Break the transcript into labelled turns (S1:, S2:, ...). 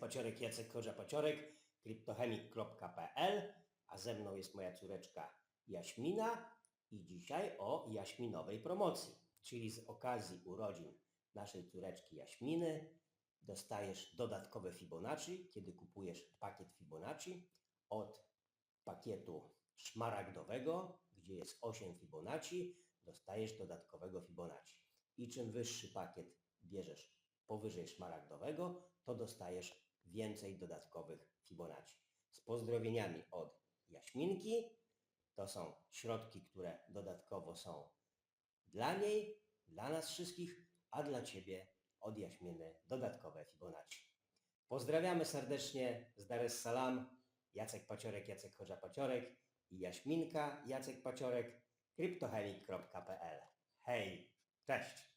S1: Paciorek, Jacek Korza Paciorek, kryptochemik.pl, a ze mną jest moja córeczka Jaśmina i dzisiaj o jaśminowej promocji, czyli z okazji urodzin naszej córeczki Jaśminy dostajesz dodatkowe Fibonacci, kiedy kupujesz pakiet Fibonacci od pakietu szmaragdowego, gdzie jest 8 Fibonacci, dostajesz dodatkowego Fibonacci. I czym wyższy pakiet bierzesz powyżej szmaragdowego, to dostajesz więcej dodatkowych Fibonacci. Z pozdrowieniami od Jaśminki. To są środki, które dodatkowo są dla niej, dla nas wszystkich, a dla Ciebie od Jaśminy dodatkowe Fibonacci. Pozdrawiamy serdecznie z Dar es Salaam. Jacek Paciorek, Jacek Chorza Paciorek i Jaśminka, Jacek Paciorek, kryptochemik.pl. Hej, cześć!